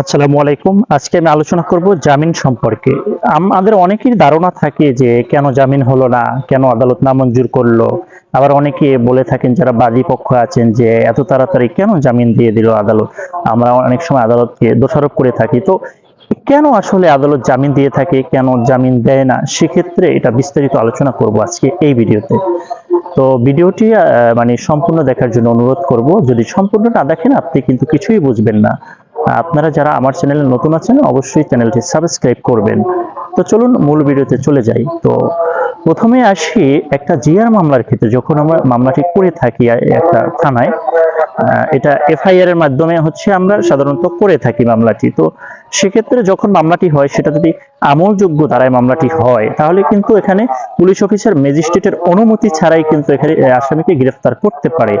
আসসালামু আলাইকুম। আজকে আমি আলোচনা করব জামিন সম্পর্কে। আমাদের অনেকের ধারণা থাকে যে কেন জামিন হলো না, কেন আদালত নামঞ্জুর করল। আবার অনেকে বলে থাকেন যারা বাদী পক্ষ আছেন যে এত তাড়াতাড়ি কেন জামিন দিয়ে দিল আদালত? আমরা অনেক সময় আদালতকে দোষারোপ করে থাকি। তো কেন আসলে আদালত জামিন দিয়ে থাকে, কেন জামিন দেয় না? সেক্ষেত্রে এটা বিস্তারিত আলোচনা করব আজকে এই ভিডিওতে। তো ভিডিওটি মানে সম্পূর্ণ দেখার জন্য অনুরোধ করব। যদি সম্পূর্ণ না দেখেন, আপনি কিন্তু কিছুই বুঝবেন না। আপনারা যারা আমার চ্যানেলে নতুন আছেন, অবশ্যই চ্যানেলটি সাবস্ক্রাইব করবেন। তো চলুন মূল ভিডিওতে চলে যাই। তো প্রথমে আসি একটা জিআর মামলার ক্ষেত্রে, যখন আমরা মামলাটি করে থাকি একটা থানায় এটা এফআইআর এর মাধ্যমে হচ্ছে আমরা সাধারণত করে থাকি মামলাটি। তো সেক্ষেত্রে যখন মামলাটি হয়, সেটা যদি আমলযোগ্য ধারায় মামলাটি হয়, তাহলে কিন্তু এখানে পুলিশ অফিসার ম্যাজিস্ট্রেটের অনুমতি ছাড়াই কিন্তু এখানে আসামিকে গ্রেফতার করতে পারে।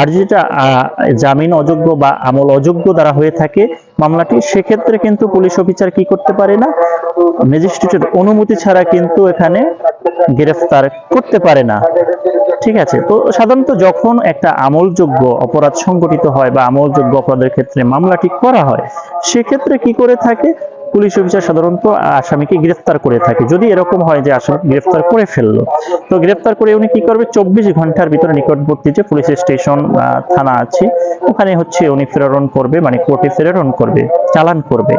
আর যেটা জামিন অযোগ্য বা আমল অযোগ্য দ্বারা হয়ে থাকে মামলাটি, সেক্ষেত্রে কিন্তু পুলিশ অফিসার কি করতে পারে না? ম্যাজিস্ট্রেটের অনুমতি ছাড়া কিন্তু এখানে গ্রেফতার করতে পারে না। ঠিক আছে। তো সাধারণত যখন একটা আমলযোগ্য অপরাধ সংগঠিত হয় বা আমলযোগ্য অপরাধের ক্ষেত্রে মামলাটি করা হয়, সেক্ষেত্রে কি করে থাকে? পুলিশ অফিসার সাধারণত আসামিকে গ্রেফতার করে থাকে। যদি এরকম হয় যে আসামি গ্রেফতার করে ফেলল, তো গ্রেফতার করে উনি কি করবে? চব্বিশ ঘণ্টার ভিতরে নিকটবর্তী যে পুলিশ স্টেশন থানা আছে। ওখানে হচ্ছে উনি প্রেরণ করবে মানে কোর্টে প্রেরণ করবে, চালান করবে।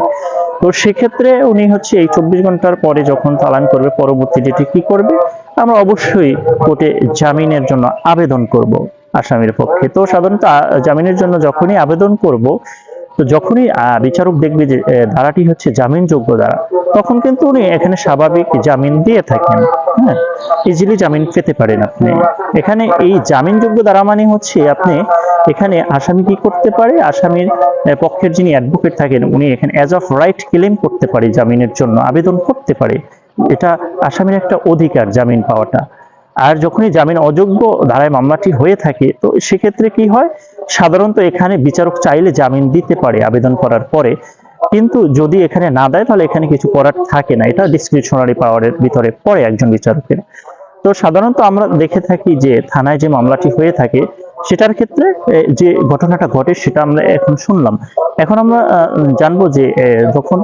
তো সেক্ষেত্রে উনি হচ্ছে এই চব্বিশ ঘণ্টার পরে যখন চালান করবে পরবর্তী ডেটে কি করবে? আমরা অবশ্যই কোর্টে জামিনের জন্য আবেদন করব আসামির পক্ষে। তো সাধারণত জামিনের জন্য যখনই আবেদন করব, তো যখনই বিচারক দেখবে যে ধারাটি হচ্ছে জামিনযোগ্য ধারা, তখন কিন্তু উনি এখানে স্বাভাবিক জামিন দিয়ে থাকেন। হ্যাঁ ইজিলি জামিন পেতে পারেন আপনি। এখানে এই জামিনযোগ্য ধারা মানে হচ্ছে আপনি এখানে আসামি কি করতে পারে? আসামির পক্ষের যিনি অ্যাডভোকেট থাকেন, উনি এখানে অ্যাজ অফ রাইট ক্লেম করতে পারে জামিনের জন্য, আবেদন করতে পারে। এটা আসামির একটা অধিকার জামিন পাওয়াটা। আর যখনই জামিন অযোগ্য ধারায় মামলাটি হয়ে থাকে, তো সেক্ষেত্রে কি হয়? সাধারণত এখানে বিচারক চাইলে জামিন দিতে পারে আবেদন করার পরে। কিন্তু যদি এখানে না দেয়, তাহলে এখানে কিছু করার থাকে না। এটা ডিসক্রিপশনারি পাওয়ারের ভিতরে পড়ে একজন বিচারকের। তো সাধারণত আমরা দেখে থাকি যে, থানায় যে মামলাটি হয়ে থাকে, সেটার ক্ষেত্রে যে ঘটনাটা ঘটে, সেটা আমরা এখন শুনলাম। এখন আমরা জানব যে যখন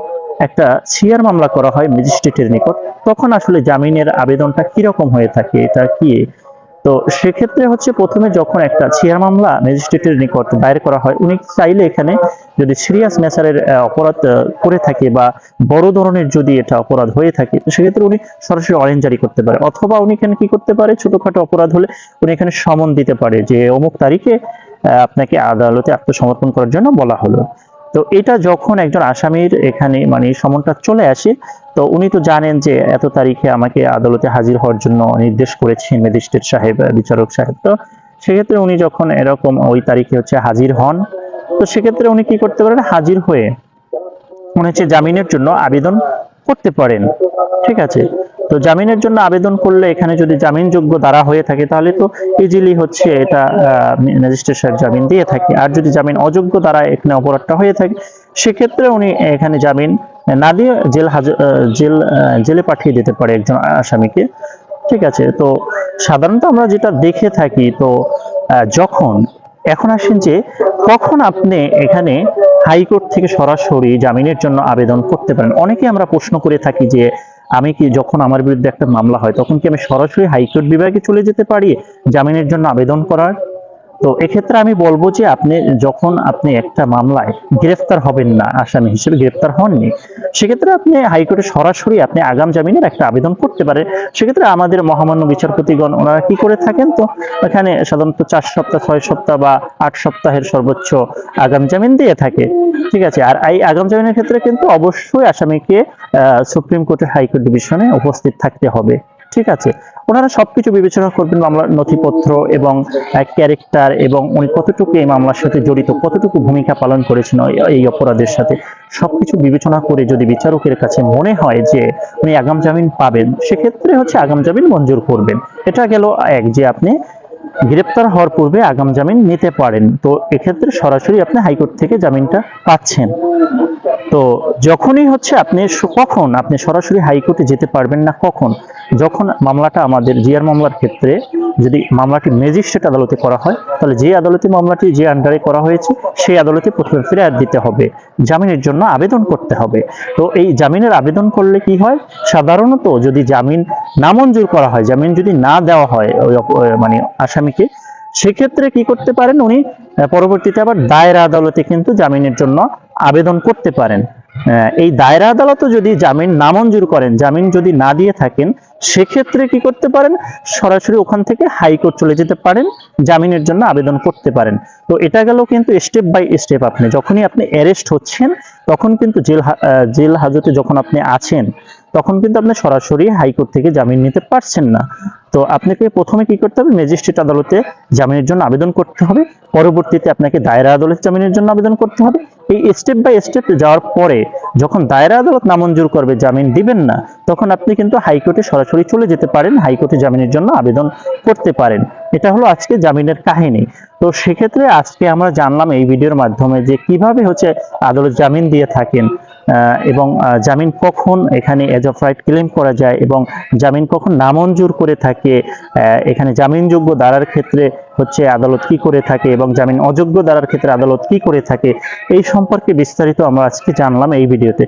একটা সিআর মামলা করা হয় ম্যাজিস্ট্রেটের নিকট। তখন আসলে জামিনের আবেদনটা কীরকম হয়ে থাকে, এটা কি? তো সেক্ষেত্রে হচ্ছে প্রথমে যখন একটা সিআর মামলা ম্যাজিস্ট্রেটের নিকট দায়ের করা হয়, উনি চাইলে এখানে যদি সিরিয়াস নেচারের অপরাধ করে থাকে বা বড় ধরনের যদি এটা অপরাধ হয়ে থাকে, তো সেক্ষেত্রে উনি সরাসরি অরেঞ্জ জারি করতে পারে। অথবা উনি এখানে কি করতে পারে, ছোটখাটো অপরাধ হলে উনি এখানে সমন দিতে পারে যে অমুক তারিখে আপনাকে আদালতে আত্মসমর্পণ করার জন্য বলা হলো। তো এটা যখন একজন আসামির এখানে মানে সমনটা চলে আসে, তো উনি তো জানেন যে এত তারিখে আমাকে আদালতে হাজির হওয়ার জন্য নির্দেশ করেছেন ম্যাজিস্ট্রেট সাহেব, বিচারক সাহেব। তো সেক্ষেত্রে উনি যখন এরকম ওই তারিখে হচ্ছে হাজির হন, তো সেক্ষেত্রে উনি কি করতে পারেন? হাজির হয়ে উনি হচ্ছে জামিনের জন্য আবেদন করতে পারেন। ঠিক আছে? তো জামিনের জন্য আবেদন করলে এখানে যদি জামিনযোগ্য দ্বারা হয়ে থাকে তাহলে তো ইজিলি হচ্ছে এটা ম্যাজিস্ট্রেট জামিন দিয়ে থাকে। আর যদি জামিন অযোগ্য দ্বারা এখানে অপরাধটা হয়ে থাকে সেক্ষেত্রে উনি এখানে জামিন না দিয়ে জেল হাজ- আহ, জেল জেলে পাঠিয়ে দিতে পারে একজন আসামিকে। ঠিক আছে তো সাধারণত আমরা যেটা দেখে থাকি তো যখন এখন আসেন যে কখন আপনি এখানে হাইকোর্ট থেকে সরাসরি জামিনের জন্য আবেদন করতে পারেন? অনেকে আমরা প্রশ্ন করে থাকি যে আমি কি যখন আমার বিরুদ্ধে একটা মামলা হয়, তখন কি আমি সরাসরি হাইকোর্ট বিভাগে চলে যেতে পারি জামিনের জন্য আবেদন করার? তো এক্ষেত্রে আমি বলব যে আপনি যখন আপনি একটা মামলায় গ্রেফতার হবেন না, আসামি হিসেবে গ্রেফতার হননি, সেক্ষেত্রে আপনি হাইকোর্টে সরাসরি আপনি আগাম জামিনের একটা আবেদন করতে পারেন। সেক্ষেত্রে আমাদের মহামান্য বিচারপতিগণ ওনারা কি করে থাকেন তো? এখানে সাধারণত চার সপ্তাহ, ছয় সপ্তাহ বা আট সপ্তাহের সর্বোচ্চ আগাম জামিন দিয়ে থাকে। ঠিক আছে, আর এই আগাম জামিনের ক্ষেত্রে কিন্তু অবশ্যই আসামিকে সুপ্রিম কোর্টের হাইকোর্ট ডিভিশনে উপস্থিত থাকতে হবে। ঠিক আছে। ওনারা সবকিছু বিবেচনা করবেন মামলার নথিপত্র এবং ক্যারেক্টার এবং উনি কতটুকু এই মামলার সাথে জড়িত, কতটুকু ভূমিকা পালন করেছেন এই- অপরাধের সাথে। সবকিছু বিবেচনা করে যদি বিচারকের কাছে মনে হয় যে উনি আগাম জামিন পাবেন, সেক্ষেত্রে হচ্ছে আগাম জামিন মঞ্জুর করবেন। এটা গেল এক, যে আপনি গ্রেপ্তার হওয়ার পূর্বে আগাম জামিন নিতে পারেন। তো এক্ষেত্রে সরাসরি আপনি হাইকোর্ট থেকে জামিনটা পাচ্ছেন। তো যখনই হচ্ছে আপনি কখন আপনি সরাসরি হাইকোর্টে যেতে পারবেন না কখন? যখন মামলাটা আমাদের জিআর মামলার ক্ষেত্রে যদি মামলাটি ম্যাজিস্ট্রেট আদালতে করা হয়, তাহলে যে আদালতে মামলাটি যে আন্ডারে করা হয়েছে, সেই আদালতে প্রথমে ফেরাত দিতে হবে। জামিনের জন্য আবেদন করতে হবে। তো এই জামিনের আবেদন করলে কি হয়? সাধারণত যদি জামিন নামঞ্জুর করা হয়, জামিন যদি না দেওয়া হয় মানে আসামিকে, সেক্ষেত্রে কি করতে পারেন উনি? পরবর্তীতে আবার দায়রা আদালতে কিন্তু জামিনের জন্য আবেদন করতে পারেন। এই দায়রা আদালতও যদি জামিন নামঞ্জুর করেন, জামিন যদি না দিয়ে থাকেন, সেক্ষেত্রে কি করতে পারেন? সরাসরি ওখান থেকে হাইকোর্ট চলে যেতে পারেন, জামিনের জন্য আবেদন করতে পারেন। তো এটা গেল কিন্তু স্টেপ বাই স্টেপ আপনি। যখনই আপনি অ্যারেস্ট হচ্ছেন, তখন কিন্তু জেল জেল হাজতে যখন আপনি আছেন তখন কিন্তু আপনি সরাসরি হাইকোর্ট থেকে জামিন নিতে পারছেন না। তো আপনাকে প্রথমে কি করতে হবে? ম্যাজিস্ট্রেট আদালতে জামিনের জন্য আবেদন করতে হবে। পরবর্তীতে আপনাকে দায়রা আদালতে জামিনের জন্য আবেদন করতে হবে। এই স্টেপ বাই স্টেপ যাওয়ার পরে যখন দায়রা আদালত নামঞ্জুর করবে, জামিন দিবেন না, তখন আপনি কিন্তু হাইকোর্টে সরাসরি চলে যেতে পারেন, হাইকোর্টে জামিনের জন্য আবেদন করতে পারেন। এটা হলো আজকে জামিনের কাহিনী। তো সেক্ষেত্রে আজকে আমরা জানলাম এই ভিডিওর মাধ্যমে যে কীভাবে হচ্ছে আদালত জামিন দিয়ে থাকেন। এবং জামিন কখন এখানে এজ অফ রাইট ক্লেম করা যায় এবং জামিন কখন নামঞ্জুর করে থাকে এখানে জামিনযোগ্য দ্বারার ক্ষেত্রে হচ্ছে আদালত কি করে থাকে এবং জামিন অযোগ্য দ্বারার ক্ষেত্রে আদালত কি করে থাকে, এই সম্পর্কে বিস্তারিত আমরা আজকে জানলাম এই ভিডিওতে।